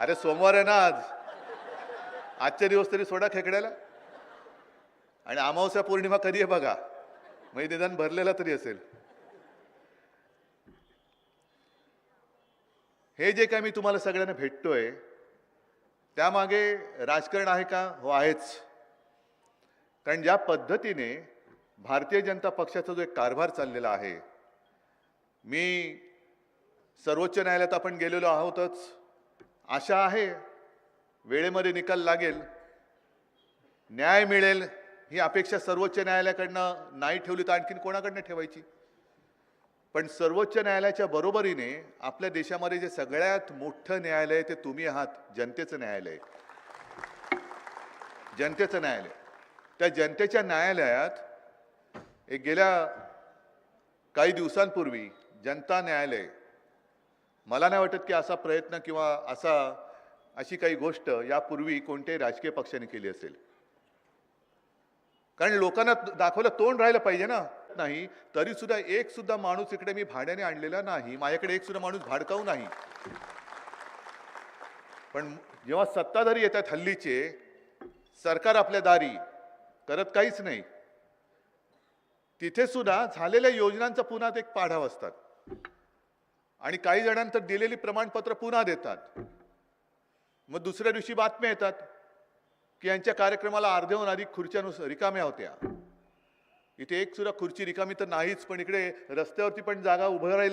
अरे सोमवार आहे ना आज. आजचे दिवस तरी सोडा खेकड्याला. आणि अमावस्या पौर्णिमा कधी आहे बघा. म्हणजे निदान भरलेला तरी असेल. हे जे काय मी तुम्हाला सगळ्यांना भेटतोय त्यामागे राजकारण आहे का? हो आहेच. कारण ज्या पद्धतीने भारतीय जनता पक्षाचा जो एक कारभार चाललेला आहे मी सर्वोच्च न्यायालयात आपण गेलेलो आहोतच. आशा आहे वेळेमध्ये निकाल लागेल. न्याय मिळेल ही अपेक्षा सर्वोच्च न्यायालयाकडनं नाही ठेवली तर आणखीन कोणाकडनं ठेवायची? पण सर्वोच्च न्यायालयाच्या बरोबरीने आपल्या देशामध्ये जे सगळ्यात मोठं न्यायालय ते तुम्ही आहात जनतेचं न्यायालय जनतेचं न्यायालय. त्या जनतेच्या न्यायालयात एक गेल्या काही दिवसांपूर्वी जनता न्यायालय मला नाही वाटत की असा प्रयत्न किंवा असा अशी काही गोष्ट यापूर्वी कोणत्याही राजकीय पक्षाने केली असेल. कारण लोकांना दाखवलं तोंड राहिलं पाहिजे ना. नाही तरी सुद्धा एक सुद्धा माणूस इकडे मी भाड्याने आणलेला नाही. माझ्याकडे एक सुद्धा माणूस भाडकाऊ नाही. पण जेव्हा सत्ताधारी येतात हल्लीचे सरकार आपल्या दारी करत काहीच नाही. तिथे सुद्धा झालेल्या योजनांचा पुन्हा एक पाढाव असतात. आणि काही जणांतर दिलेली प्रमाणपत्र पुन्हा देतात. मग दुसऱ्या दिवशी बातम्या येतात की यांच्या कार्यक्रमाला अर्ध्याहून अधिक खुर्च्यानुसार रिकाम्या होत्या. इथे एक सुद्धा खुर्ची रिकामी तर नाहीच पण इकडे रस्त्यावरती पण जागा उभं राहिल्या